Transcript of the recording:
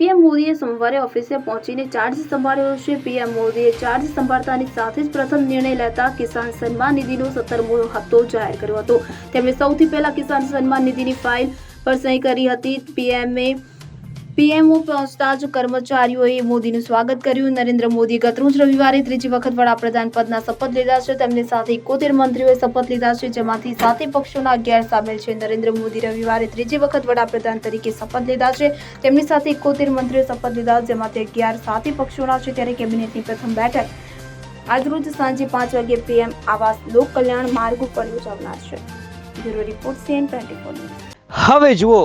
PM મોદીએ સોમવારે ઓફિસે પહોંચીને ચાર્જ સંભાળ્યો છે. પીએમ મોદીએ ચાર્જ સંભાળતાની સાથે જ પ્રથમ નિર્ણય લેતા કિસાન સન્માન નિધિનો સત્તરમો હપ્તો જાહેર કર્યો હતો. તેમણે સૌથી પહેલા કિસાન સન્માન નિધિની ફાઇલ પર સહી કરી હતી. પીએમએ પીએમઓ પહોંચતા જ કર્મચારીઓએ મોદીનું સ્વાગત કર્યું. નરેન્દ્ર મોદી ગતરોજ રવિવારે ત્રીજી વખત વડાપ્રધાન પદના શપથ લીધા છે. તેમની સાથે એકોતેર મંત્રીઓએ શપથ લીધા છે, જેમાંથી સાતે પક્ષોના અગિયાર સામેલ છે. નરેન્દ્ર મોદી રવિવારે ત્રીજી વખત વડાપ્રધાન તરીકે શપથ લીધા છે. તેમની સાથે એકોતેર મંત્રીઓ શપથ લીધા, જેમાંથી અગિયાર સાતે પક્ષોના છે ત્યારે કેબિનેટની પ્રથમ બેઠક આજરોજ સાંજે પાંચ વાગે પીએમ આવાસ લોક કલ્યાણ માર્ગ ઉપર યોજાનાર છે. બ્યુરો રિપોર્ટ સીએન ટ્વેન્ટી હવે જુઓ